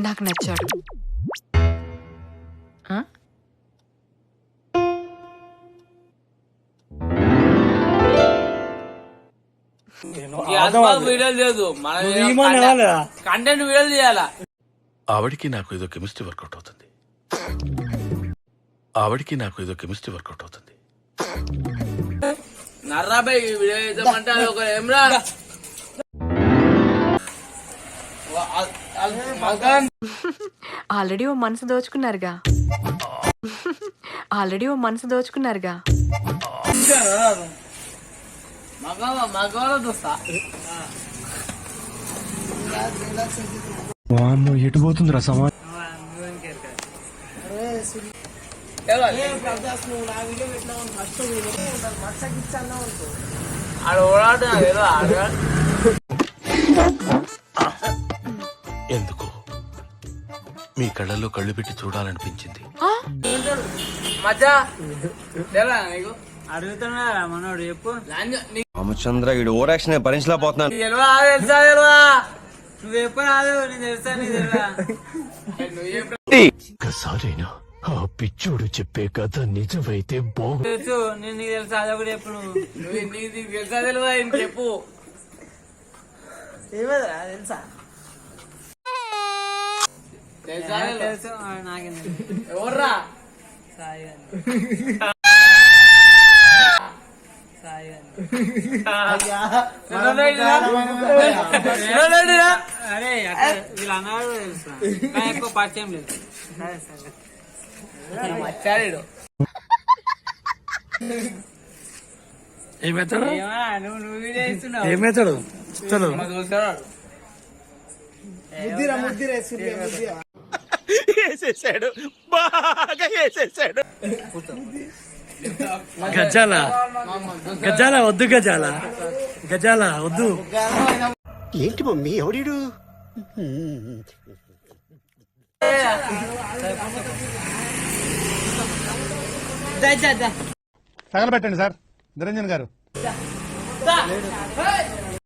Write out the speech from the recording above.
నాకు నచ్చాడు? కంటెంట్ ఆవిడికి నాకు ఏదో కెమిస్ట్రీ వర్కౌట్ అవుతుంది. ఆవిడికి నాకు ఏదో కెమిస్ట్రీ వర్కౌట్ అవుతుంది. నర్రాబాయ్ వీడియో చేద్దామంటే అది ఒక ఏమ్రా? మగన్. ఆల్రెడీ ఓ మనసు దోచుకున్నారుగా. ఆల్రెడీ ఓ మనసు దోచుకున్నారుగా. మగ మగవాళ్ళ వామ్మో ఎటు పోతుందిరా సమాజం ఎందుకు? మీ కళ్ళల్లో కళ్ళు పెట్టి చూడాలనిపించింది. నీకు? అడుగుతున్నా మనోడు చెప్పు. నీకు రామచంద్ర ఈడు ఓవర్ యాక్షన్ భరించలేకపోతున్నాను నువ్వు చెప్పు రాదు నేను తెలుసా నీ తెలుసా? ఆ పిచ్చోడు చెప్పే కథ నిజమైతే బాగు తెలుసు నేను నీకు తెలుసా అది ఒకటి చెప్పు నువ్వు నువ్వు నీకు నీకు తెలుసా తెలవా? ఏం చెప్పు. ఏమదా తెలుసా? తెలుసా తెలవా? తెలుసు ఆ, నాకేం తెలుసు. ఎవర్రా? సాయి గారు సాయి గారు ఎవరైనా? అరే అక్కడ వీళ్ళు అన్నాడు తెలుసు. ఎక్కువ పరిచయం లేదు. సరే సరే. చూసాడు వేసేసాడు. బాగా వేసేసాడు. గజాల. గజాల వద్దు గజాల. గజాల వద్దు. ఏంటి మమ్మీ ఎవడీడు? తగలబెట్టండి సార్. నిరంజన్ గారు!